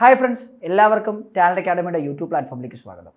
Hi friends എല്ലാവർക്കും talent അക്കാഡമിയുടെ YouTube പ്ലാറ്റ്ഫോമിലേക്ക് സ്വാഗതം.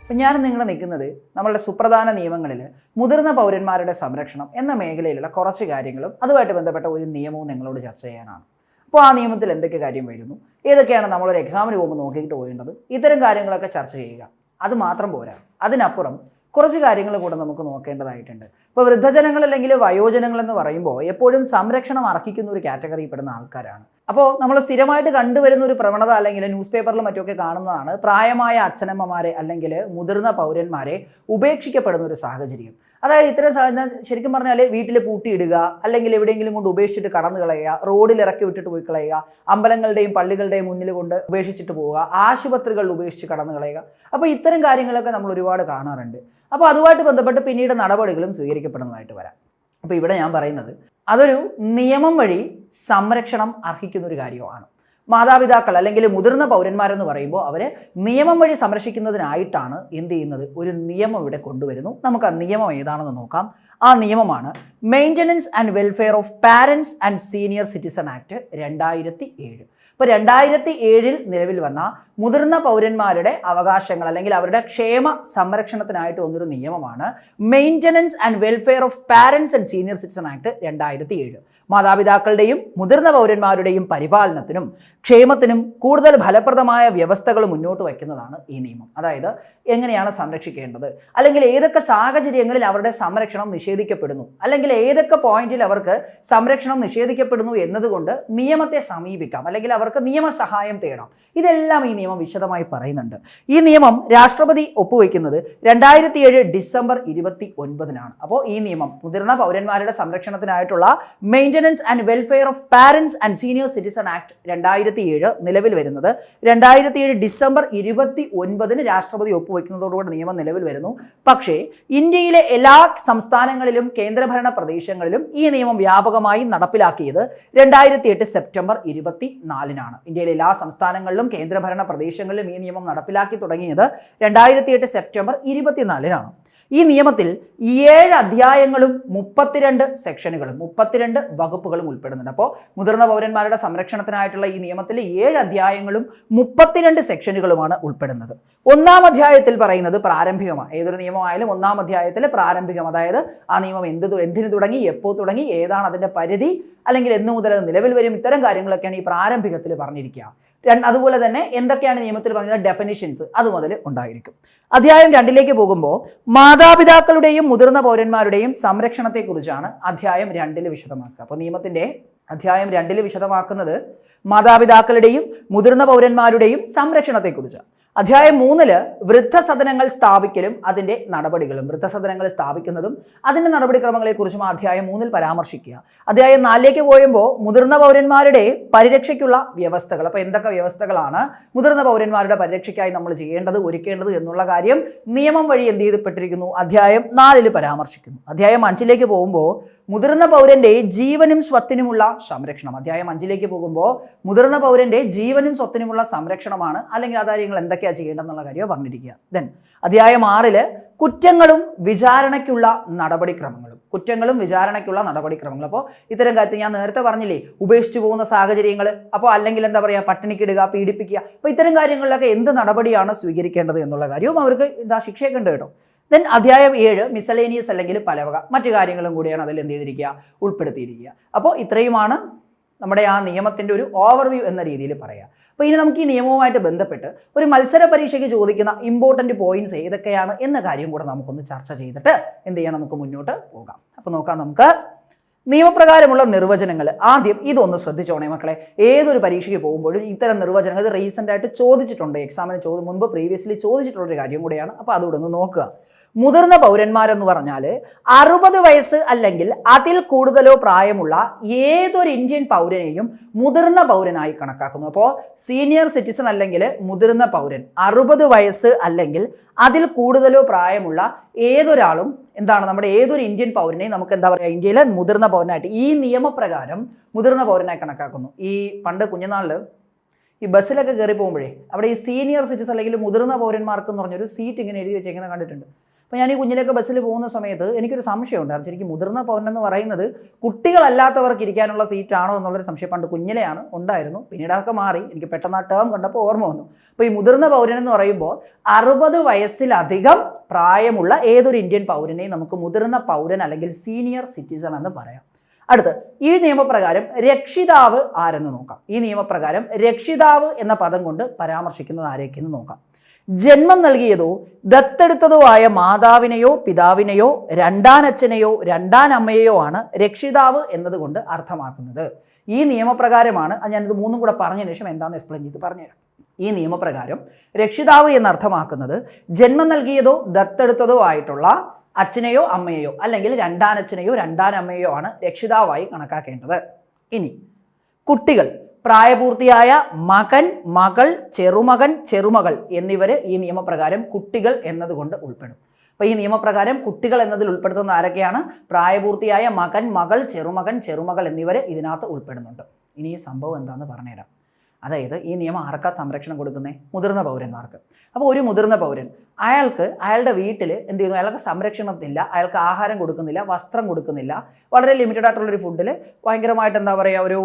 അപ്പം ഞാൻ നിങ്ങൾ നിൽക്കുന്നത് നമ്മളുടെ സുപ്രധാന നിയമങ്ങളിൽ മുതിർന്ന പൗരന്മാരുടെ സംരക്ഷണം എന്ന മേഖലയിലുള്ള കുറച്ച് കാര്യങ്ങളും അതുമായിട്ട് ബന്ധപ്പെട്ട ഒരു നിയമവും നിങ്ങളോട് ചർച്ച ചെയ്യാനാണ്. അപ്പോൾ ആ നിയമത്തിൽ എന്തൊക്കെ കാര്യം വരുന്നു? ഏതൊക്കെയാണ് നമ്മളൊരു എക്സാമിന് പോകുമ്പോൾ നോക്കിയിട്ട് പോകേണ്ടത്? ഇത്തരം കാര്യങ്ങളൊക്കെ ചർച്ച ചെയ്യുക. അത് മാത്രം പോരാ. അതിനപ്പുറം കുറച്ച് കാര്യങ്ങൾ കൂടെ നമുക്ക് നോക്കേണ്ടതായിട്ടുണ്ട്. ഇപ്പോൾ വൃദ്ധജനങ്ങൾ അല്ലെങ്കിൽ വയോജനങ്ങൾ എന്ന് പറയുമ്പോൾ എപ്പോഴും സംരക്ഷണം അർഹിക്കുന്ന ഒരു കാറ്റഗറിയിൽ പെടുന്ന ആൾക്കാരാണ്. അപ്പോൾ നമ്മൾ സ്ഥിരമായിട്ട് കണ്ടുവരുന്ന ഒരു പ്രവണത അല്ലെങ്കിൽ ന്യൂസ് പേപ്പറിലും മറ്റുമൊക്കെ കാണുന്നതാണ് പ്രായമായ അച്ഛനമ്മമാരെ അല്ലെങ്കിൽ മുതിർന്ന പൗരന്മാരെ ഉപേക്ഷിക്കപ്പെടുന്ന ഒരു സാഹചര്യം. അതായത് ഇത്തരം സാഹചര്യം ശരിക്കും പറഞ്ഞാൽ വീട്ടിൽ പൂട്ടിയിടുക അല്ലെങ്കിൽ എവിടെയെങ്കിലും കൊണ്ട് ഉപേക്ഷിച്ചിട്ട് കടന്നു കളയുക റോഡിൽ ഇറക്കി വിട്ടിട്ട് പോയി കളയുക അമ്പലങ്ങളുടെയും പള്ളികളുടെയും മുന്നിൽ കൊണ്ട് ഉപേക്ഷിച്ചിട്ട് പോവുക ആശുപത്രികളിൽ ഉപേക്ഷിച്ച് കടന്നു കളയുക. അപ്പോൾ ഇത്തരം കാര്യങ്ങളൊക്കെ നമ്മൾ ഒരുപാട് കാണാറുണ്ട്. അപ്പോൾ അതുമായിട്ട് ബന്ധപ്പെട്ട് പിന്നീട് നടപടികളും സ്വീകരിക്കപ്പെടുന്നതായിട്ട് വരാം. അപ്പോൾ ഇവിടെ ഞാൻ പറയുന്നത് അതൊരു നിയമം വഴി സംരക്ഷണം അർഹിക്കുന്ന ഒരു കാര്യമാണ്. മാതാപിതാക്കൾ അല്ലെങ്കിൽ മുതിർന്ന പൗരന്മാരെന്ന് പറയുമ്പോൾ അവരെ നിയമം വഴി സംരക്ഷിക്കുന്നതിനായിട്ടാണ് എന്ത് ചെയ്യുന്നത്? ഒരു നിയമം ഇവിടെ കൊണ്ടുവരുന്നു. നമുക്ക് ആ നിയമം ഏതാണെന്ന് നോക്കാം. ആ നിയമമാണ് maintenance and welfare of parents and senior citizen act രണ്ടായിരത്തി ഏഴ്. ഇപ്പോൾ രണ്ടായിരത്തി ഏഴിൽ നിലവിൽ വന്ന മുതിർന്ന പൗരന്മാരുടെ അവകാശങ്ങൾ അല്ലെങ്കിൽ അവരുടെ ക്ഷേമ സംരക്ഷണത്തിനായിട്ട് വന്നൊരു നിയമമാണ് maintenance and welfare of parents and senior citizen act രണ്ടായിരത്തി ഏഴ് മാതാപിതാക്കളുടെയും മുതിർന്ന പൗരന്മാരുടെയും പരിപാലനത്തിനും ക്ഷേമത്തിനും കൂടുതൽ ഫലപ്രദമായ വ്യവസ്ഥകൾ മുന്നോട്ട് വയ്ക്കുന്നതാണ് ഈ നിയമം. അതായത് എങ്ങനെയാണ് സംരക്ഷിക്കേണ്ടത്? അല്ലെങ്കിൽ ഏതൊക്കെ സാഹചര്യങ്ങളിൽ അവരുടെ സംരക്ഷണം നിഷേധിക്കപ്പെടുന്നു? അല്ലെങ്കിൽ ഏതൊക്കെ പോയിന്റിൽ അവർക്ക് സംരക്ഷണം നിഷേധിക്കപ്പെടുന്നു എന്നതുകൊണ്ട് നിയമത്തെ സമീപിക്കാം. അല്ലെങ്കിൽ അവർക്ക് നിയമസഹായം തേടാം. ഇതെല്ലാം ഈ നിയമം വിശദമായി പറയുന്നുണ്ട്. ഈ നിയമം രാഷ്ട്രപതി ഒപ്പുവെക്കുന്നത് രണ്ടായിരത്തി ഏഴ് ഡിസംബർ ഇരുപത്തി ഒൻപതിനാണ് അപ്പോൾ ഈ നിയമം മുതിർന്ന പൗരന്മാരുടെ സംരക്ഷണത്തിനായിട്ടുള്ള maintenance and welfare of parents and senior citizen act രണ്ടായിരത്തി ഏഴ് നിലവിൽ വരുന്നത്. രണ്ടായിരത്തി ഏഴ് ഡിസംബർ ഇരുപത്തി ഒൻപതിന് രാഷ്ട്രപതി ഒപ്പുവെക്കുന്നതോടുകൂടി നിയമം നിലവിൽ വരുന്നു. പക്ഷേ ഇന്ത്യയിലെ എല്ലാ സംസ്ഥാനങ്ങളിലും കേന്ദ്രഭരണ പ്രദേശങ്ങളിലും ഈ നിയമം വ്യാപകമായി നടപ്പിലാക്കിയത് രണ്ടായിരത്തി എട്ട് സെപ്റ്റംബർ ഇരുപത്തി നാലിനാണ് ഇന്ത്യയിലെ എല്ലാ സംസ്ഥാനങ്ങളിലും കേന്ദ്രഭരണ പ്രദേശങ്ങളിലും ഈ നിയമം നടപ്പിലാക്കി തുടങ്ങിയത് രണ്ടായിരത്തി എട്ട് സെപ്റ്റംബർ ഇരുപത്തിനാലിനാണ്. ഈ നിയമത്തിൽ ഏഴ് അധ്യായങ്ങളും മുപ്പത്തിരണ്ട് സെക്ഷനുകളും മുപ്പത്തിരണ്ട് വകുപ്പുകളും ഉൾപ്പെടുന്നുണ്ട്. അപ്പോൾ മുതിർന്ന പൗരന്മാരുടെ സംരക്ഷണത്തിനായിട്ടുള്ള ഈ നിയമത്തിൽ ഏഴ് അധ്യായങ്ങളും മുപ്പത്തിരണ്ട് സെക്ഷനുകളുമാണ് ഉൾപ്പെടുന്നത്. ഒന്നാം അധ്യായത്തിൽ പറയുന്നത് പ്രാരംഭികമാണ്. ഏതൊരു നിയമമായാലും ഒന്നാം അധ്യായത്തിൽ പ്രാരംഭികം അതായത് ആ നിയമം എന്ത് എന്തിനു തുടങ്ങി എപ്പോൾ തുടങ്ങി ഏതാണ് അതിന്റെ പരിധി അല്ലെങ്കിൽ എന്നു മുതൽ നിലവിൽ വരും ഇത്തരം കാര്യങ്ങളൊക്കെയാണ് ഈ പ്രാരംഭികത്തിൽ പറഞ്ഞിരിക്കുക. അതുപോലെ തന്നെ എന്തൊക്കെയാണ് നിയമത്തിൽ പറഞ്ഞത് ഡെഫിനിഷൻസ് അത് മുതൽ ഉണ്ടായിരിക്കും. അധ്യായം രണ്ടിലേക്ക് പോകുമ്പോൾ മാതാപിതാക്കളുടെയും മുതിർന്ന പൗരന്മാരുടെയും സംരക്ഷണത്തെക്കുറിച്ചാണ് അധ്യായം രണ്ടിൽ വിശദമാക്കുക. അപ്പോൾ നിയമത്തിന്റെ അധ്യായം രണ്ടിൽ വിശദമാക്കുന്നത് മാതാപിതാക്കളുടെയും മുതിർന്ന പൗരന്മാരുടെയും സംരക്ഷണത്തെക്കുറിച്ചാണ്. അധ്യായം മൂന്നിൽ വൃദ്ധസദനങ്ങൾ സ്ഥാപിക്കലും അതിന്റെ നടപടികളും. വൃദ്ധസദനങ്ങൾ സ്ഥാപിക്കുന്നതും അതിന്റെ നടപടിക്രമങ്ങളെക്കുറിച്ചും അധ്യായം മൂന്നിൽ പരാമർശിക്കുക. അധ്യായം നാലിലേക്ക് പോയുമ്പോൾ മുതിർന്ന പൗരന്മാരുടെ പരിരക്ഷയ്ക്കുള്ള വ്യവസ്ഥകൾ. അപ്പോൾ എന്തൊക്കെ വ്യവസ്ഥകളാണ് മുതിർന്ന പൗരന്മാരുടെ പരിരക്ഷയ്ക്കായി നമ്മൾ ചെയ്യേണ്ടത് ഒരുക്കേണ്ടത് എന്നുള്ള കാര്യം നിയമം വഴി എന്ത് ചെയ്തപ്പെട്ടിരിക്കുന്നു അധ്യായം നാലിൽ പരാമർശിക്കുന്നു. അധ്യായം അഞ്ചിലേക്ക് പോകുമ്പോൾ മുതിർന്ന പൗരന്റെ ജീവനും സ്വത്തിനുമുള്ള സംരക്ഷണം. അധ്യായം അഞ്ചിലേക്ക് പോകുമ്പോൾ മുതിർന്ന പൗരന്റെ ജീവനും സ്വത്തിനുമുള്ള സംരക്ഷണമാണ് അല്ലെങ്കിൽ ആ കാര്യങ്ങൾ എന്തൊക്കെയാണ് ചെയ്യേണ്ടതെന്നുള്ള കാര്യം പറഞ്ഞിരിക്കുക. ദെൻ അധ്യായം ആറിൽ കുറ്റങ്ങളും വിചാരണയ്ക്കുള്ള നടപടിക്രമങ്ങളും. കുറ്റങ്ങളും വിചാരണയ്ക്കുള്ള നടപടിക്രമങ്ങൾ. അപ്പോൾ ഇത്തരം കാര്യത്തിൽ ഞാൻ നേരത്തെ പറഞ്ഞില്ലേ ഉപേക്ഷിച്ചു പോകുന്ന സാഹചര്യങ്ങൾ അപ്പോൾ അല്ലെങ്കിൽ എന്താ പറയുക പട്ടിണിക്കിടുക പീഡിപ്പിക്കുക. അപ്പോൾ ഇത്തരം കാര്യങ്ങളിലൊക്കെ എന്ത് നടപടിയാണ് സ്വീകരിക്കേണ്ടത് എന്നുള്ള കാര്യവും അവർക്ക് ഇതാ ശിക്ഷയൊക്കെ ഉണ്ട് കേട്ടോ. ദെൻ അധ്യായം ഏഴ് മിസലേനിയസ് അല്ലെങ്കിൽ പലവക. മറ്റു കാര്യങ്ങളും കൂടിയാണ് അതിൽ എന്ത് ചെയ്തിരിക്കുക? ഉൾപ്പെടുത്തിയിരിക്കുക. അപ്പോൾ ഇത്രയുമാണ് നമ്മുടെ ആ നിയമത്തിന്റെ ഒരു ഓവർവ്യൂ എന്ന രീതിയിൽ പറയാം. അപ്പോൾ ഇനി നമുക്ക് ഈ നിയമവുമായിട്ട് ബന്ധപ്പെട്ട് ഒരു മത്സര പരീക്ഷയ്ക്ക് ചോദിക്കുന്ന ഇമ്പോർട്ടന്റ് പോയിന്റ്സ് ഏതൊക്കെയാണ് എന്ന കാര്യം കൂടെ നമുക്കൊന്ന് ചർച്ച ചെയ്തിട്ട് എന്ത് ചെയ്യാം? നമുക്ക് മുന്നോട്ട് പോകാം. അപ്പോൾ നോക്കാം നമുക്ക് നിയമപ്രകാരമുള്ള നിർവചനങ്ങൾ ആദ്യം ഇതൊന്ന് ശ്രദ്ധിച്ചോണേ മക്കളെ. ഏതൊരു പരീക്ഷയ്ക്ക് പോകുമ്പോഴും ഇത്തരം നിർവചനങ്ങൾ റീസെന്റ് ആയിട്ട് ചോദിച്ചിട്ടുണ്ട്. എക്സാമിന് ചോദ്യം മുൻപ് പ്രീവിയസ്ലി ചോദിച്ചിട്ടുള്ളൊരു കാര്യം കൂടിയാണ്. അപ്പോൾ അതുകൂടെ ഒന്ന് നോക്കുക. മുതിർന്ന പൗരന്മാരെന്ന് പറഞ്ഞാൽ അറുപത് വയസ്സ് അല്ലെങ്കിൽ അതിൽ കൂടുതലോ പ്രായമുള്ള ഏതൊരു ഇന്ത്യൻ പൗരനെയും മുതിർന്ന പൗരനായി കണക്കാക്കുന്നു. അപ്പോൾ സീനിയർ സിറ്റിസൺ അല്ലെങ്കിൽ മുതിർന്ന പൗരൻ അറുപത് വയസ്സ് അല്ലെങ്കിൽ അതിൽ കൂടുതലോ പ്രായമുള്ള ഏതൊരാളും എന്താണ് നമ്മുടെ ഏതൊരു ഇന്ത്യൻ പൗരനെയും നമുക്ക് എന്താ പറയുക ഇന്ത്യയിലെ മുതിർന്ന പൗരനായിട്ട് ഈ നിയമപ്രകാരം മുതിർന്ന പൗരനായി കണക്കാക്കുന്നു. ഈ പണ്ട് കുഞ്ഞുനാളിൽ ഈ ബസ്സിലൊക്കെ കയറി പോകുമ്പോഴേ അവിടെ ഈ സീനിയർ സിറ്റിസ് അല്ലെങ്കിൽ മുതിർന്ന പൗരന്മാർക്ക് എന്ന് പറഞ്ഞൊരു സീറ്റ് ഇങ്ങനെ എഴുതി വെച്ചേക്കുന്നത് കണ്ടിട്ടുണ്ട്. അപ്പോൾ ഞാൻ ഈ കുഞ്ഞിലേക്ക് ബസ്സിൽ പോകുന്ന സമയത്ത് എനിക്കൊരു സംശയം ഉണ്ടായിരുന്നു. ശരിക്കും മുതിർന്ന പൗരൻ എന്ന് പറയുന്നത് കുട്ടികളല്ലാത്തവർക്ക് ഇരിക്കാനുള്ള സീറ്റാണോ എന്നുള്ളൊരു സംശയം. പണ്ട് കുഞ്ഞിലെയാണ് ഉണ്ടായിരുന്നു. പിന്നീട് അതൊക്കെ മാറി. എനിക്ക് പെട്ടെന്ന് ആ ടേം കണ്ടപ്പോൾ ഓർമ്മ വന്നു. അപ്പോൾ ഈ മുതിർന്ന പൗരൻ എന്ന് പറയുമ്പോൾ അറുപത് വയസ്സിലധികം പ്രായമുള്ള ഏതൊരു ഇന്ത്യൻ പൗരനെയും നമുക്ക് മുതിർന്ന പൗരൻ അല്ലെങ്കിൽ സീനിയർ സിറ്റിസൺ എന്ന് പറയാം. അടുത്ത് ഈ നിയമപ്രകാരം രക്ഷിതാവ് ആരെന്ന് നോക്കാം. ഈ നിയമപ്രകാരം രക്ഷിതാവ് എന്ന പദം കൊണ്ട് പരാമർശിക്കുന്നത് ആരൊക്കെയെന്ന് നോക്കാം. ജന്മം നൽകിയതോ ദത്തെടുത്തതോ ആയ മാതാവിനെയോ പിതാവിനെയോ രണ്ടാനച്ഛനെയോ രണ്ടാനമ്മയെയോ ആണ് രക്ഷിതാവ് എന്നതുകൊണ്ട് അർത്ഥമാക്കുന്നത്. ഈ നിയമപ്രകാരമാണ് ഞാനിത് മൂന്നും കൂടെ പറഞ്ഞതിന് ശേഷം എന്താണെന്ന് എക്സ്പ്ലെയിൻ ചെയ്ത് പറഞ്ഞുതരാം. ഈ നിയമപ്രകാരം രക്ഷിതാവ് എന്നർത്ഥമാക്കുന്നത് ജന്മം നൽകിയതോ ദത്തെടുത്തതോ ആയിട്ടുള്ള അച്ഛനെയോ അമ്മയെയോ അല്ലെങ്കിൽ രണ്ടാനച്ഛനെയോ രണ്ടാനമ്മയെയോ ആണ് രക്ഷിതാവായി കണക്കാക്കേണ്ടത്. ഇനി കുട്ടികൾ പ്രായപൂർത്തിയായ മകൻ മകൾ ചെറുമകൻ ചെറുമകൾ എന്നിവർ ഈ നിയമപ്രകാരം കുട്ടികൾ എന്നതുകൊണ്ട് ഉൾപ്പെടും. അപ്പോൾ ഈ നിയമപ്രകാരം കുട്ടികൾ എന്നതിൽ ഉൾപ്പെടുത്തുന്ന ആരൊക്കെയാണ്? പ്രായപൂർത്തിയായ മകൻ മകൾ ചെറുമകൻ ചെറുമകൾ എന്നിവർ ഇതിനകത്ത് ഉൾപ്പെടുന്നുണ്ട്. ഇനി ഈ സംഭവം എന്താണെന്ന് പറഞ്ഞുതരാം. അതായത് ഈ നിയമം ആർക്കാ സംരക്ഷണം കൊടുക്കുന്നത് മുതിർന്ന പൗരന്മാർക്ക്. അപ്പോൾ ഒരു മുതിർന്ന പൗരൻ അയാൾക്ക് അയാളുടെ വീട്ടിൽ എന്ത് ചെയ്യുന്നു? അയാൾക്ക് സംരക്ഷണത്തില്ല അയാൾക്ക് ആഹാരം കൊടുക്കുന്നില്ല വസ്ത്രം കൊടുക്കുന്നില്ല വളരെ ലിമിറ്റഡ് ആയിട്ടുള്ളൊരു ഫുഡിൽ ഭയങ്കരമായിട്ട് എന്താ പറയുക ഒരു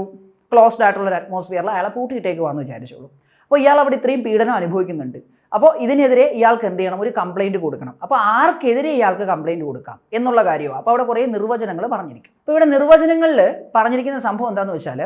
ക്ലോസ്ഡ് ആയിട്ടുള്ള ഒരു അറ്റ്മോസ്ഫിയറിൽ അയാളെ പൂട്ടിയിട്ടേക്ക് വന്നു വിചാരിച്ചോളൂ. അപ്പോൾ ഇയാൾ അവിടെ ഇത്രയും പീഡനം അനുഭവിക്കുന്നുണ്ട്. അപ്പോൾ ഇതിനെതിരെ ഇയാൾക്ക് എന്ത് ചെയ്യണം? ഒരു കംപ്ലൈന്റ് കൊടുക്കണം. അപ്പോൾ ആർക്കെതിരെ ഇയാൾക്ക് കംപ്ലൈന്റ് കൊടുക്കാം എന്നുള്ള കാര്യമാണ് അപ്പോൾ അവിടെ കുറേ നിർവചനങ്ങൾ പറഞ്ഞിരിക്കും. അപ്പോൾ ഇവിടെ നിർവചനങ്ങളിൽ പറഞ്ഞിരിക്കുന്ന സംഭവം എന്താണെന്ന് വെച്ചാൽ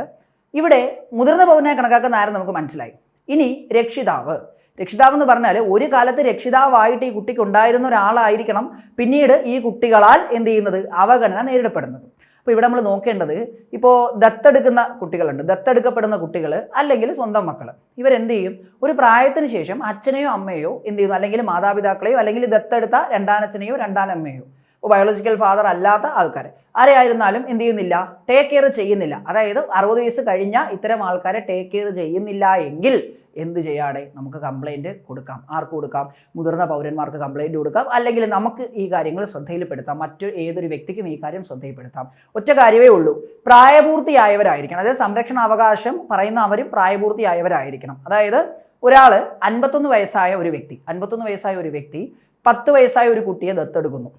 ഇവിടെ മുതിർന്ന പൗരനെ കണക്കാക്കുന്ന ആരും നമുക്ക് മനസ്സിലായി. ഇനി രക്ഷിതാവ്. രക്ഷിതാവ് എന്ന് പറഞ്ഞാൽ ഒരു കാലത്ത് രക്ഷിതാവായിട്ട് ഈ കുട്ടിക്ക് ഉണ്ടായിരുന്ന ഒരാളായിരിക്കണം പിന്നീട് ഈ കുട്ടികളാൽ എന്ത് ചെയ്യുന്നത്? അവഗണന നേരിടപ്പെടുന്നത്. അപ്പോൾ ഇവിടെ നമ്മൾ നോക്കേണ്ടത് ഇപ്പോൾ ദത്തെടുക്കുന്ന കുട്ടികളുണ്ട് ദത്തെടുക്കപ്പെടുന്ന കുട്ടികൾ അല്ലെങ്കിൽ സ്വന്തം മക്കൾ ഇവരെന്ത് ചെയ്യും? ഒരു പ്രായത്തിന് ശേഷം അച്ഛനെയോ അമ്മയോ എന്ത് ചെയ്യുന്നു? അല്ലെങ്കിൽ മാതാപിതാക്കളെയോ അല്ലെങ്കിൽ ദത്തെടുത്ത രണ്ടാനച്ഛനെയോ രണ്ടാനമ്മയോ ബയോളജിക്കൽ ഫാദർ അല്ലാത്ത ആൾക്കാരെ. ആരെയായിരുന്നാലും എന്ത് ചെയ്യുന്നില്ല? ടേക്ക് കെയർ ചെയ്യുന്നില്ല. അതായത് അറുപത് വയസ്സ് കഴിഞ്ഞ ഇത്തരം ആൾക്കാരെ ടേക്ക് കെയർ ചെയ്യുന്നില്ല എങ്കിൽ എന്ത് ചെയ്യാടെ? നമുക്ക് കംപ്ലൈന്റ് കൊടുക്കാം. ആർക്ക് കൊടുക്കാം? മുതിർന്ന പൗരന്മാർക്ക് കംപ്ലൈന്റ് കൊടുക്കാം. അല്ലെങ്കിൽ നമുക്ക് ഈ കാര്യങ്ങൾ ശ്രദ്ധയിൽപ്പെടുത്താം. മറ്റു ഏതൊരു വ്യക്തിക്കും ഈ കാര്യം ശ്രദ്ധയിൽപ്പെടുത്താം. ഒറ്റ കാര്യമേ ഉള്ളൂ. പ്രായപൂർത്തിയായവരായിരിക്കണം. അതായത് സംരക്ഷണ അവകാശം പറയുന്ന അവരും പ്രായപൂർത്തിയായവരായിരിക്കണം. അതായത് ഒരാൾ അൻപത്തൊന്ന് വയസ്സായ ഒരു വ്യക്തി അൻപത്തൊന്ന് വയസ്സായ ഒരു വ്യക്തി പത്ത് വയസ്സായ ഒരു കുട്ടിയെ ദത്തെടുക്കുന്നു.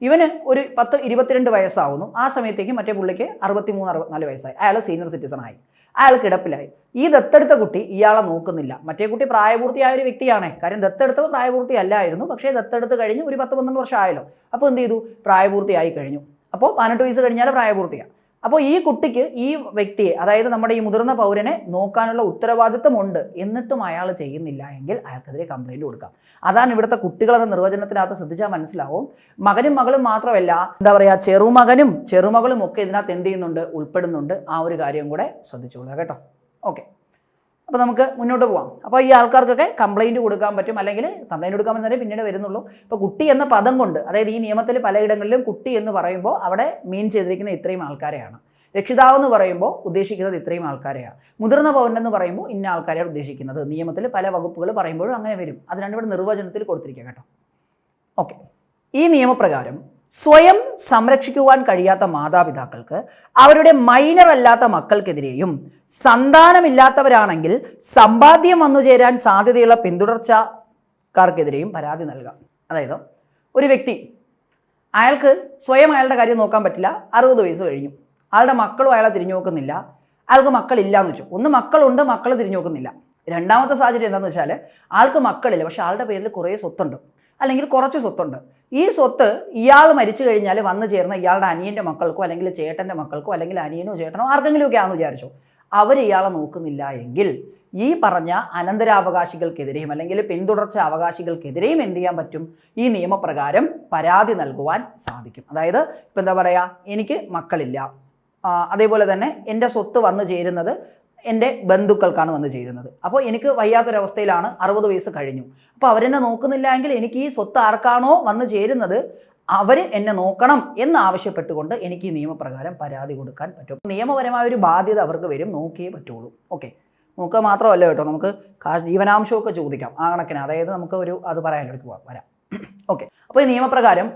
ഇവന് ഒരു പത്ത് ഇരുപത്തിരണ്ട് വയസ്സാവുന്നു. ആ സമയത്തേക്ക് മറ്റേ പുള്ളിക്ക് അറുപത്തിമൂന്ന് അറുപത്തിനാല് വയസ്സായി. അയാൾ സീനിയർ സിറ്റിസൺ ആയി. അയാൾ കിടപ്പിലായി. ഈ ദത്തെടുത്ത കുട്ടി ഇയാളെ നോക്കുന്നില്ല. മറ്റേ കുട്ടി പ്രായപൂർത്തിയായ ഒരു വ്യക്തിയാണ്. കാര്യം ദത്തെടുത്തത് പ്രായപൂർത്തി അല്ലായിരുന്നു പക്ഷേ ദത്തെടുത്ത് കഴിഞ്ഞ് ഒരു പത്ത് പന്ത്രണ്ട് വർഷം ആയല്ലോ അപ്പോൾ എന്ത് ചെയ്തു? പ്രായപൂർത്തിയായി കഴിഞ്ഞു. അപ്പോൾ പതിനെട്ട് വയസ്സ് കഴിഞ്ഞാൽ പ്രായപൂർത്തിയാണ് അപ്പോൾ ഈ കുട്ടിക്ക് ഈ വ്യക്തിയെ അതായത് നമ്മുടെ ഈ മുതിർന്ന പൗരനെ നോക്കാനുള്ള ഉത്തരവാദിത്തമുണ്ട് എന്നിട്ടും അയാൾ ചെയ്യുന്നില്ല എങ്കിൽ അയാൾക്കെതിരെ കംപ്ലൈന്റ് കൊടുക്കാം. അതാണ് ഇവിടുത്തെ കുട്ടികളെന്ന നിർവചനത്തിനകത്ത് ശ്രദ്ധിച്ചാൽ മനസ്സിലാവും. മകനും മകളും മാത്രമല്ല എന്താ പറയുക ചെറുമകനും ചെറുമകളും ഒക്കെ ഇതിനകത്ത് എന്ത് ചെയ്യുന്നുണ്ട് ഉൾപ്പെടുന്നുണ്ട്. ആ ഒരു കാര്യം കൂടെ ശ്രദ്ധിച്ചോളുക കേട്ടോ. ഓക്കെ അപ്പോൾ നമുക്ക് മുന്നോട്ട് പോകാം അപ്പോൾ ഈ ആൾക്കാർക്കൊക്കെ കംപ്ലൈന്റ് കൊടുക്കാൻ പറ്റും. അല്ലെങ്കിൽ കംപ്ലൈന്റ് കൊടുക്കാൻ പറ്റുന്നതേ പിന്നീട് വരുന്നുള്ളൂ. ഇപ്പോൾ കുട്ടി എന്ന പദം കൊണ്ട് അതായത് ഈ നിയമത്തിൽ പലയിടങ്ങളിലും കുട്ടി എന്ന് പറയുമ്പോൾ അവിടെ മീൻ ചെയ്തിരിക്കുന്ന ഇത്രയും ആൾക്കാരെയാണ്. രക്ഷിതാവ് എന്ന് പറയുമ്പോൾ ഉദ്ദേശിക്കുന്നത് ഇത്രയും ആൾക്കാരെയാണ്. മുതിർന്ന പൗരൻ എന്ന് പറയുമ്പോൾ ഇന്ന ആൾക്കാരെയാണ് ഉദ്ദേശിക്കുന്നത്. നിയമത്തിൽ പല വകുപ്പുകൾ പറയുമ്പോഴും അങ്ങനെ വരും. അതിനാണ് ഇവിടെ നിർവചനത്തിൽ കൊടുത്തിരിക്കുക കേട്ടോ. ഓക്കെ ഈ നിയമപ്രകാരം സ്വയം സംരക്ഷിക്കുവാൻ കഴിയാത്ത മാതാപിതാക്കൾക്ക് അവരുടെ മൈനർ അല്ലാത്ത മക്കൾക്കെതിരെയും സന്താനമില്ലാത്തവരാണെങ്കിൽ സമ്പാദ്യം വന്നു ചേരാൻ സാധ്യതയുള്ള പിന്തുടർച്ചക്കാർക്കെതിരെയും പരാതി നൽകാം. അതായത് ഒരു വ്യക്തി അയാൾക്ക് സ്വയം അയാളുടെ കാര്യം നോക്കാൻ പറ്റില്ല അറുപത് വയസ്സ് കഴിഞ്ഞു. അയാളുടെ മക്കളും അയാളെ തിരിഞ്ഞു നോക്കുന്നില്ല. അയാൾക്ക് മക്കളില്ല എന്ന് വെച്ചു. ഒന്ന് മക്കളുണ്ട് മക്കൾ തിരിഞ്ഞു നോക്കുന്നില്ല. രണ്ടാമത്തെ സാഹചര്യം എന്താണെന്ന് വെച്ചാൽ ആൾക്ക് മക്കളില്ല പക്ഷെ ആളുടെ പേരിൽ കുറേ സ്വത്തുണ്ട്. അല്ലെങ്കിൽ കുറച്ച് സ്വത്തുണ്ട്. ഈ സ്വത്ത് ഇയാൾ മരിച്ചു കഴിഞ്ഞാൽ വന്നു ചേർന്ന ഇയാളുടെ അനിയന്റെ മക്കൾക്കോ അല്ലെങ്കിൽ ചേട്ടന്റെ മക്കൾക്കോ അല്ലെങ്കിൽ അനിയനോ ചേട്ടനോ ആർക്കെങ്കിലും ഒക്കെ ആണെന്ന് വിചാരിച്ചു. അവർ ഇയാളെ നോക്കുന്നില്ല എങ്കിൽ ഈ പറഞ്ഞ അനന്തരാവകാശികൾക്കെതിരെയും അല്ലെങ്കിൽ പിന്തുടർച്ച അവകാശികൾക്കെതിരെയും എന്ത് ചെയ്യാൻ പറ്റും? ഈ നിയമപ്രകാരം പരാതി നൽകുവാൻ സാധിക്കും. അതായത് ഇപ്പം എന്താ പറയുക എനിക്ക് മക്കളില്ല. അതേപോലെ തന്നെ എന്റെ സ്വത്ത് വന്നു ചേരുന്നത് എന്റെ ബന്ധുക്കൾക്കാണ് വന്ന് ചേരുന്നത്. അപ്പോൾ എനിക്ക് വയ്യാത്തൊരവസ്ഥയിലാണ് അറുപത് വയസ്സ് കഴിഞ്ഞു. അപ്പോൾ അവരെന്നെ നോക്കുന്നില്ല എങ്കിൽ എനിക്ക് ഈ സ്വത്ത് ആർക്കാണോ വന്ന് ചേരുന്നത് അവർ എന്നെ നോക്കണം എന്ന് ആവശ്യപ്പെട്ടുകൊണ്ട് എനിക്ക് ഈ നിയമപ്രകാരം പരാതി കൊടുക്കാൻ പറ്റും. നിയമപരമായ ഒരു ബാധ്യത അവർക്ക് വരും നോക്കിയേ പറ്റുള്ളൂ. ഓക്കെ. നോക്കുക മാത്രമല്ല കേട്ടോ നമുക്ക് കാശ് ജീവനാംശമൊക്കെ ചോദിക്കാം. ആ കണക്കിന്. അതായത് നമുക്ക് ഒരു അത് പറയാനിടയ്ക്ക് പോകാം വരാം. ഓക്കെ. അപ്പോൾ ഈ നിയമപ്രകാരം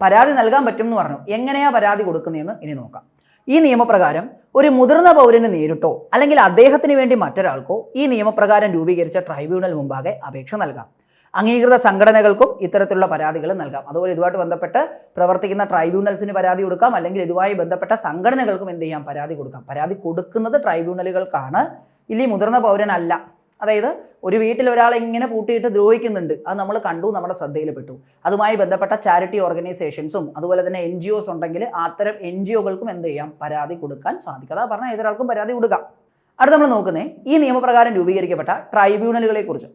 പരാതി നൽകാൻ പറ്റും എന്ന് പറഞ്ഞു. എങ്ങനെയാണ് പരാതി കൊടുക്കുന്നതെന്ന് ഇനി നോക്കാം. ഈ നിയമപ്രകാരം ഒരു മുതിർന്ന പൗരന് നേരിട്ടോ അല്ലെങ്കിൽ അദ്ദേഹത്തിന് വേണ്ടി മറ്റൊരാൾക്കോ ഈ നിയമപ്രകാരം രൂപീകരിച്ച ട്രൈബ്യൂണൽ മുമ്പാകെ അപേക്ഷ നൽകാം. അംഗീകൃത സംഘടനകൾക്കും ഇത്തരത്തിലുള്ള പരാതികൾ നൽകാം. അതുപോലെ ഇതുമായിട്ട് ബന്ധപ്പെട്ട് പ്രവർത്തിക്കുന്ന ട്രൈബ്യൂണൽസിന് പരാതി കൊടുക്കാം. അല്ലെങ്കിൽ ഇതുമായി ബന്ധപ്പെട്ട സംഘടനകൾക്കും എന്ത് ചെയ്യാം? പരാതി കൊടുക്കാം. പരാതി കൊടുക്കുന്നത് ട്രൈബ്യൂണലുകൾക്കാണ്. ഇല്ലീ മുതിർന്ന പൗരനല്ല. അതായത് ഒരു വീട്ടിൽ ഒരാളെ ഇങ്ങനെ പൂട്ടിയിട്ട് ദ്രോഹിക്കുന്നുണ്ട് അത് നമ്മൾ കണ്ടു നമ്മുടെ ശ്രദ്ധയിൽപ്പെട്ടു. അതുമായി ബന്ധപ്പെട്ട ചാരിറ്റി ഓർഗനൈസേഷൻസും അതുപോലെ തന്നെ എൻ ജി ഒസ് ഉണ്ടെങ്കിൽ അത്തരം എൻ ജി ഒകൾക്കും എന്ത് ചെയ്യാം? പരാതി കൊടുക്കാൻ സാധിക്കും. അതാ പറഞ്ഞാൽ ഏതൊരാൾക്കും പരാതി കൊടുക്കാം. അടുത്ത നമ്മൾ നോക്കുന്നത് ഈ നിയമപ്രകാരം രൂപീകരിക്കപ്പെട്ട ട്രൈബ്യൂണലുകളെ കുറിച്ച്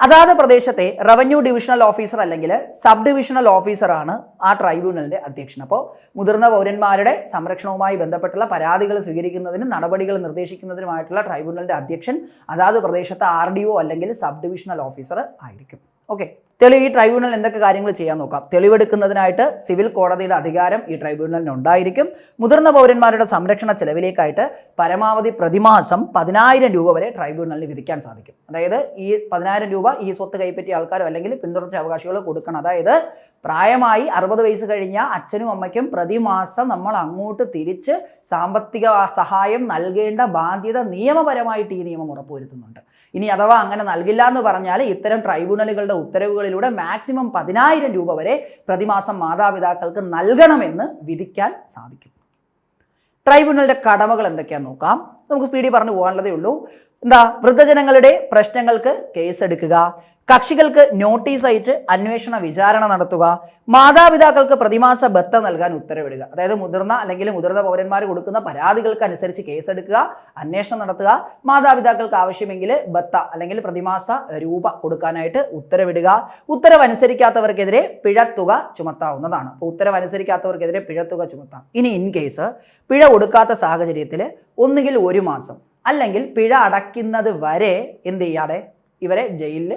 അതാത് പ്രദേശത്തെ റവന്യൂ ഡിവിഷണൽ ഓഫീസർ അല്ലെങ്കിൽ സബ് ഡിവിഷണൽ ഓഫീസറാണ് ആ ട്രൈബ്യൂണലിന്റെ അധ്യക്ഷൻ. അപ്പോൾ മുതിർന്ന പൗരന്മാരുടെ സംരക്ഷണവുമായി ബന്ധപ്പെട്ടുള്ള പരാതികൾ സ്വീകരിക്കുന്നതിനും നടപടികൾ നിർദ്ദേശിക്കുന്നതിനുമായിട്ടുള്ള ട്രൈബ്യൂണലിന്റെ അധ്യക്ഷൻ അതാത് പ്രദേശത്തെ ആർ അല്ലെങ്കിൽ സബ് ഡിവിഷണൽ ഓഫീസർ ആയിരിക്കും. ഓക്കെ തെളിവ് ഈ ട്രൈബ്യൂണൽ എന്തൊക്കെ കാര്യങ്ങൾ ചെയ്യാൻ നോക്കാം? തെളിവെടുക്കുന്നതിനായിട്ട് സിവിൽ കോടതിയുടെ അധികാരം ഈ ട്രൈബ്യൂണലിന് ഉണ്ടായിരിക്കും. മുതിർന്ന പൗരന്മാരുടെ സംരക്ഷണ ചെലവിലേക്കായിട്ട് പരമാവധി പ്രതിമാസം പതിനായിരം രൂപ വരെ ട്രൈബ്യൂണലിന് വിധിക്കാൻ സാധിക്കും. അതായത് ഈ പതിനായിരം രൂപ ഈ സ്വത്ത് കൈപ്പറ്റിയ ആൾക്കാരോ അല്ലെങ്കിൽ പിന്തുടർച്ച അവകാശികളോ കൊടുക്കണം. അതായത് പ്രായമായി അറുപത് വയസ്സ് കഴിഞ്ഞ അച്ഛനും അമ്മയ്ക്കും പ്രതിമാസം നമ്മൾ അങ്ങോട്ട് തിരിച്ച് സാമ്പത്തിക സഹായം നൽകേണ്ട ബാധ്യത നിയമപരമായിട്ട് ഈ നിയമം ഉറപ്പുവരുത്തുന്നുണ്ട്. ഇനി അഥവാ അങ്ങനെ നൽകില്ല എന്ന് പറഞ്ഞാൽ ഇത്തരം ട്രൈബ്യൂണലുകളുടെ ഉത്തരവുകളിലൂടെ മാക്സിമം പതിനായിരം രൂപ വരെ പ്രതിമാസം മാതാപിതാക്കൾക്ക് നൽകണമെന്ന് വിധിക്കാൻ സാധിക്കും. ട്രൈബ്യൂണലിന്റെ കടമകൾ എന്തൊക്കെയാണെന്ന് നോക്കാം. നമുക്ക് സ്പീഡിൽ പറഞ്ഞു പോകാനുള്ളതേ ഉള്ളൂ. എന്താ വൃദ്ധജനങ്ങളുടെ പ്രശ്നങ്ങൾക്ക് കേസെടുക്കുക. കക്ഷികൾക്ക് നോട്ടീസ് അയച്ച് അന്വേഷണ വിചാരണ നടത്തുക മാതാപിതാക്കൾക്ക് പ്രതിമാസ ബത്ത നൽകാൻ ഉത്തരവിടുക. അതായത് മുതിർന്ന അല്ലെങ്കിൽ മുതിർന്ന പൗരന്മാർ കൊടുക്കുന്ന പരാതികൾക്ക് അനുസരിച്ച് കേസെടുക്കുക അന്വേഷണം നടത്തുക മാതാപിതാക്കൾക്ക് ആവശ്യമെങ്കിൽ ബത്ത അല്ലെങ്കിൽ പ്രതിമാസ രൂപ കൊടുക്കാനായിട്ട് ഉത്തരവിടുക. ഉത്തരവ് അനുസരിക്കാത്തവർക്കെതിരെ പിഴത്തുക ചുമത്താവുന്നതാണ്. അപ്പോൾ ഉത്തരവ് അനുസരിക്കാത്തവർക്കെതിരെ പിഴത്തുക ചുമത്താം. ഇനി ഇൻ കേസ് പിഴ കൊടുക്കാത്ത സാഹചര്യത്തിൽ ഒന്നുകിൽ ഒരു മാസം അല്ലെങ്കിൽ പിഴ അടയ്ക്കുന്നത് വരെ എന്ത് ചെയ്യാതെ ഇവരെ ജയിലിൽ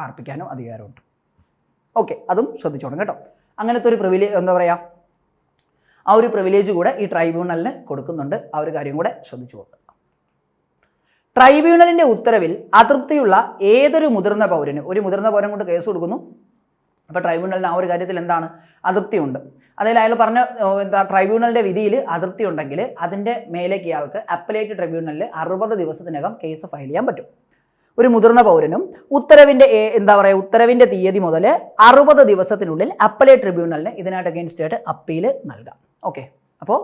പാർപ്പിക്കാനും അധികാരമുണ്ട്. ഓക്കെ അതും ശ്രദ്ധിച്ചോണം കേട്ടോ. അങ്ങനത്തെ ഒരു പ്രിവിലേജ് എന്താ പറയുക ആ ഒരു പ്രിവിലേജ് കൂടെ ഈ ട്രൈബ്യൂണലിന് കൊടുക്കുന്നുണ്ട്. ആ ഒരു കാര്യം കൂടെ ശ്രദ്ധിച്ചു കൊടുക്കുക ട്രൈബ്യൂണലിന്റെ ഉത്തരവിൽ അതൃപ്തിയുള്ള ഏതൊരു മുതിർന്ന പൗരന് ഒരു മുതിർന്ന പൗരൻ കൊണ്ട് കേസ് കൊടുക്കുന്നു. അപ്പോൾ ട്രൈബ്യൂണലിന് ആ ഒരു കാര്യത്തിൽ എന്താണ്? അതൃപ്തിയുണ്ട്. അതായത് അയാൾ പറഞ്ഞ എന്താ ട്രൈബ്യൂണലിന്റെ വിധിയിൽ അതൃപ്തി ഉണ്ടെങ്കിൽ അതിന്റെ മേലേക്ക് ഇയാൾക്ക് അപ്പലേറ്റ് ട്രൈബ്യൂണലിൽ അറുപത് ദിവസത്തിനകം കേസ് ഫയൽ ചെയ്യാൻ പറ്റും. ഒരു മുതിർന്ന പൗരനും ഉത്തരവിന്റെ എന്താ പറയുക ഉത്തരവിന്റെ തീയതി മുതൽ അറുപത് ദിവസത്തിനുള്ളിൽ അപ്പലേറ്റ് ട്രിബ്യൂണലിന് ഇതിനായിട്ട് അഗേൻസ്റ്റ് ആയിട്ട് അപ്പീൽ നൽകാം. ഓക്കെ അപ്പോൾ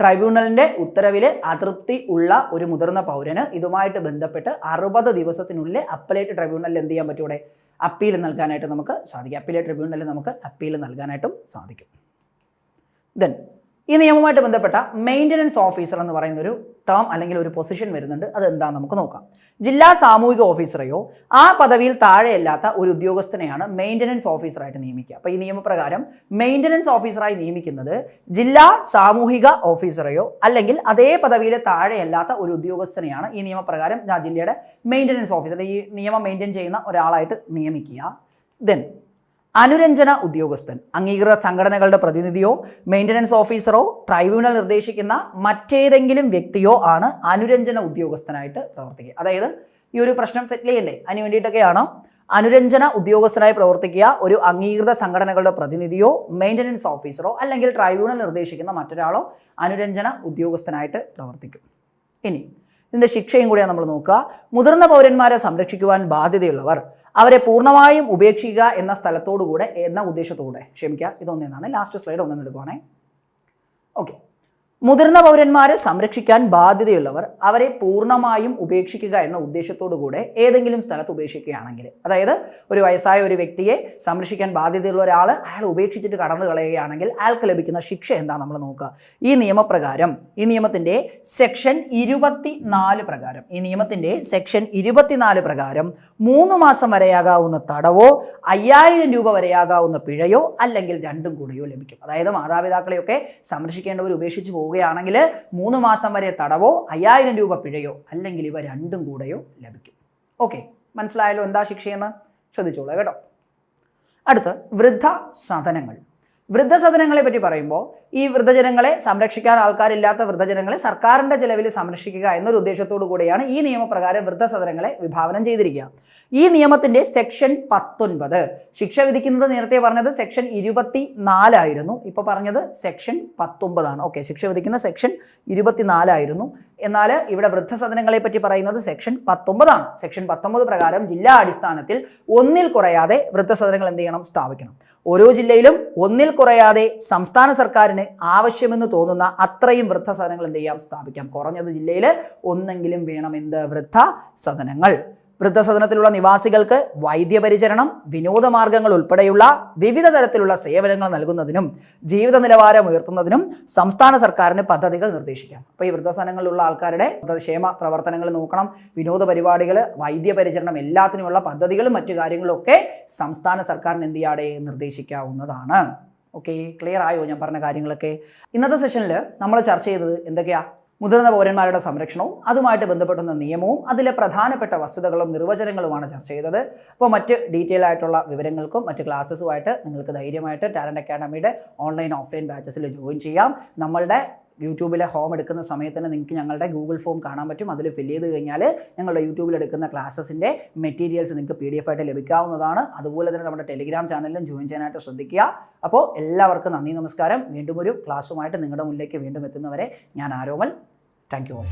ട്രൈബ്യൂണലിന്റെ ഉത്തരവിൽ അതൃപ്തി ഉള്ള ഒരു മുതിർന്ന പൗരന് ഇതുമായിട്ട് ബന്ധപ്പെട്ട് അറുപത് ദിവസത്തിനുള്ളിൽ അപ്പലേറ്റ് ട്രൈബ്യൂണലിൽ എന്ത് ചെയ്യാൻ പറ്റൂടെ? അപ്പീൽ നൽകാനായിട്ട് നമുക്ക് സാധിക്കും. അപ്പീലേറ്റ് ട്രിബ്യൂണലിൽ നമുക്ക് അപ്പീൽ നൽകാനായിട്ടും സാധിക്കും. ദെൻ ഈ നിയമവുമായിട്ട് ബന്ധപ്പെട്ട മെയിന്റനൻസ് ഓഫീസർ എന്ന് പറയുന്ന ഒരു ടേം അല്ലെങ്കിൽ ഒരു പൊസിഷൻ വരുന്നുണ്ട്. അത് എന്താണെന്ന് നമുക്ക് നോക്കാം. ജില്ലാ സാമൂഹിക ഓഫീസറെയോ ആ പദവിയിൽ താഴെയല്ലാത്ത ഒരു ഉദ്യോഗസ്ഥനെയാണ് മെയിന്റനൻസ് ഓഫീസറായിട്ട് നിയമിക്കുക. അപ്പോൾ ഈ നിയമപ്രകാരം മെയിന്റനൻസ് ഓഫീസറായി നിയമിക്കുന്നത് ജില്ലാ സാമൂഹിക ഓഫീസറെയോ അല്ലെങ്കിൽ അതേ പദവിയിൽ താഴെയല്ലാത്ത ഒരു ഉദ്യോഗസ്ഥനെയാണ് ഈ നിയമപ്രകാരം ആ ജില്ലയുടെ മെയിന്റനൻസ് ഓഫീസർ ഈ നിയമം മെയിന്റെയിൻ ചെയ്യുന്ന ഒരാളായിട്ട് നിയമിക്കുക. ദെൻ അനുരഞ്ജന ഉദ്യോഗസ്ഥൻ അംഗീകൃത സംഘടനകളുടെ പ്രതിനിധിയോ മെയിന്റനൻസ് ഓഫീസറോ ട്രൈബ്യൂണൽ നിർദ്ദേശിക്കുന്ന മറ്റേതെങ്കിലും വ്യക്തിയോ ആണ് അനുരഞ്ജന ഉദ്യോഗസ്ഥനായിട്ട് പ്രവർത്തിക്കുക. അതായത് ഈ ഒരു പ്രശ്നം സെറ്റിൽ ചെയ്യണ്ടേ? അതിന് വേണ്ടിയിട്ടൊക്കെയാണ് അനുരഞ്ജന ഉദ്യോഗസ്ഥനായി പ്രവർത്തിക്കുക ഒരു അംഗീകൃത സംഘടനകളുടെ പ്രതിനിധിയോ മെയിന്റനൻസ് ഓഫീസറോ അല്ലെങ്കിൽ ട്രൈബ്യൂണൽ നിർദ്ദേശിക്കുന്ന മറ്റൊരാളോ അനുരഞ്ജന ഉദ്യോഗസ്ഥനായിട്ട് പ്രവർത്തിക്കും. ഇനി ഇതിന്റെ ശിക്ഷയും കൂടിയാണ് നമ്മൾ നോക്കുക. മുതിർന്ന പൗരന്മാരെ സംരക്ഷിക്കുവാൻ ബാധ്യതയുള്ളവർ അവരെ പൂർണമായും ഉപേക്ഷിക്കുക എന്ന സ്ഥലത്തോടുകൂടെ എന്ന ഉദ്ദേശത്തോടെ ക്ഷമിക്കുക. ഇതൊന്നെന്നാണ്. ലാസ്റ്റ് സ്ലൈഡ് ഒന്നെടുക്കുവാണേ ഓക്കെ മുതിർന്ന പൗരന്മാരെ സംരക്ഷിക്കാൻ ബാധ്യതയുള്ളവർ അവരെ പൂർണമായും ഉപേക്ഷിക്കുക എന്ന ഉദ്ദേശത്തോടു കൂടെ ഏതെങ്കിലും സ്ഥലത്ത് ഉപേക്ഷിക്കുകയാണെങ്കിൽ അതായത് ഒരു വയസ്സായ ഒരു വ്യക്തിയെ സംരക്ഷിക്കാൻ ബാധ്യതയുള്ള ഒരാൾ അയാൾ ഉപേക്ഷിച്ചിട്ട് കടന്നു കളയുകയാണെങ്കിൽ അയാൾക്ക് ലഭിക്കുന്ന ശിക്ഷ എന്താ നമ്മൾ നോക്കുക. ഈ നിയമപ്രകാരം ഈ നിയമത്തിന്റെ സെക്ഷൻ ഇരുപത്തി നാല് പ്രകാരം ഈ നിയമത്തിന്റെ സെക്ഷൻ ഇരുപത്തിനാല് പ്രകാരം മൂന്ന് മാസം വരെയാകാവുന്ന തടവോ അയ്യായിരം രൂപ വരെയാകാവുന്ന പിഴയോ അല്ലെങ്കിൽ രണ്ടും കൂടിയോ ലഭിക്കും. അതായത് മാതാപിതാക്കളെയൊക്കെ സംരക്ഷിക്കേണ്ടവർ ഉപേക്ഷിച്ച് പോവുകയാണെങ്കിൽ മൂന്ന് മാസം വരെ തടവോ അയ്യായിരം രൂപ പിഴയോ അല്ലെങ്കിൽ ഇവ രണ്ടും കൂടെയോ ലഭിക്കും. ഓക്കെ മനസ്സിലായല്ലോ എന്താ ശിക്ഷയെന്ന്? ശ്രദ്ധിച്ചോളൂ കേട്ടോ. അടുത്ത് വൃദ്ധ സദനങ്ങൾ വൃദ്ധസദനങ്ങളെ പറ്റി പറയുമ്പോൾ ഈ വൃദ്ധജനങ്ങളെ സംരക്ഷിക്കാൻ ആൾക്കാരില്ലാത്ത വൃദ്ധജനങ്ങളെ സർക്കാരിന്റെ ചെലവിൽ സംരക്ഷിക്കുക എന്നൊരു ഉദ്ദേശത്തോടു കൂടിയാണ് ഈ നിയമപ്രകാരം വൃദ്ധസദനങ്ങളെ വിഭാവനം ചെയ്തിരിക്കുക. ഈ നിയമത്തിന്റെ സെക്ഷൻ പത്തൊൻപത് ശിക്ഷ വിധിക്കുന്നത് നേരത്തെ പറഞ്ഞത് സെക്ഷൻ ഇരുപത്തി നാലായിരുന്നു ഇപ്പോൾ പറഞ്ഞത് സെക്ഷൻ പത്തൊമ്പതാണ് ഓക്കെ ശിക്ഷ വിധിക്കുന്ന സെക്ഷൻ ഇരുപത്തി നാലായിരുന്നു എന്നാൽ ഇവിടെ വൃദ്ധസദനങ്ങളെ പറ്റി പറയുന്നത് സെക്ഷൻ പത്തൊമ്പതാണ്. സെക്ഷൻ പത്തൊമ്പത് പ്രകാരം ജില്ലാ അടിസ്ഥാനത്തിൽ ഒന്നിൽ കുറയാതെ വൃദ്ധസദനങ്ങൾ എന്ത് ചെയ്യണം? സ്ഥാപിക്കണം. ഓരോ ജില്ലയിലും ഒന്നിൽ കുറയാതെ സംസ്ഥാന സർക്കാരിന് ആവശ്യമെന്ന് തോന്നുന്ന അത്രയും വൃദ്ധസദനങ്ങൾ എന്ത് ചെയ്യാം? സ്ഥാപിക്കാം. കുറഞ്ഞത് ജില്ലയിൽ ഒന്നെങ്കിലും വേണം എന്ത്? വൃദ്ധ സദനങ്ങൾ വൃദ്ധസദനത്തിലുള്ള നിവാസികൾക്ക് വൈദ്യപരിചരണം വിനോദമാർഗങ്ങൾ ഉൾപ്പെടെയുള്ള വിവിധ തരത്തിലുള്ള സേവനങ്ങൾ നൽകുന്നതിനും ജീവിത നിലവാരം ഉയർത്തുന്നതിനും സംസ്ഥാന സർക്കാരിന് പദ്ധതികൾ നിർദ്ദേശിക്കാം. അപ്പോൾ ഈ വൃദ്ധസദനങ്ങളിലുള്ള ആൾക്കാരുടെ ക്ഷേമ പ്രവർത്തനങ്ങൾ നോക്കണം. വിനോദ പരിപാടികൾ വൈദ്യപരിചരണം എല്ലാത്തിനുമുള്ള പദ്ധതികളും മറ്റു കാര്യങ്ങളൊക്കെ സംസ്ഥാന സർക്കാരിന് എന്ത് ചെയ്യാതെ നിർദ്ദേശിക്കാവുന്നതാണ്. ഓക്കെ ക്ലിയർ ആയോ ഞാൻ പറഞ്ഞ കാര്യങ്ങളൊക്കെ? ഇന്നത്തെ സെഷനിൽ നമ്മൾ ചർച്ച ചെയ്തത് എന്തൊക്കെയാ? മുതിർന്ന പൗരന്മാരുടെ സംരക്ഷണവും അതുമായിട്ട് ബന്ധപ്പെടുന്ന നിയമവും അതിലെ പ്രധാനപ്പെട്ട വസ്തുതകളും നിർവചനങ്ങളുമാണ് ചർച്ച ചെയ്തത്. അപ്പോൾ മറ്റ് ഡീറ്റെയിൽ ആയിട്ടുള്ള വിവരങ്ങൾക്കും മറ്റ് ക്ലാസ്സസുമായിട്ട് നിങ്ങൾക്ക് ധൈര്യമായിട്ട് ടാലന്റ് അക്കാഡമിയുടെ ഓൺലൈൻ ഓഫ്ലൈൻ ബാച്ചസിൽ ജോയിൻ ചെയ്യാം. നമ്മളുടെ യൂട്യൂബിലെ ഹോം എടുക്കുന്ന സമയത്ത് തന്നെ നിങ്ങൾക്ക് ഞങ്ങളുടെ ഗൂഗിൾ ഫോം കാണാൻ പറ്റും. അതിൽ ഫില്ല് ചെയ്ത് കഴിഞ്ഞാൽ ഞങ്ങളുടെ യൂട്യൂബിൽ എടുക്കുന്ന ക്ലാസ്സസിന്റെ മെറ്റീരിയൽസ് നിങ്ങൾക്ക് പി ഡി എഫ് ആയിട്ട് ലഭിക്കാവുന്നതാണ്. അതുപോലെ തന്നെ നമ്മുടെ ടെലിഗ്രാം ചാനലിലും ജോയിൻ ചെയ്യാനായിട്ട് ശ്രദ്ധിക്കുക. അപ്പോൾ എല്ലാവർക്കും നന്ദി നമസ്കാരം. വീണ്ടും ഒരു ക്ലാസ്സുമായിട്ട് നിങ്ങളുടെ മുന്നിലേക്ക് വീണ്ടും എത്തുന്നവരെ ഞാൻ ആരോമൽ. Thank you all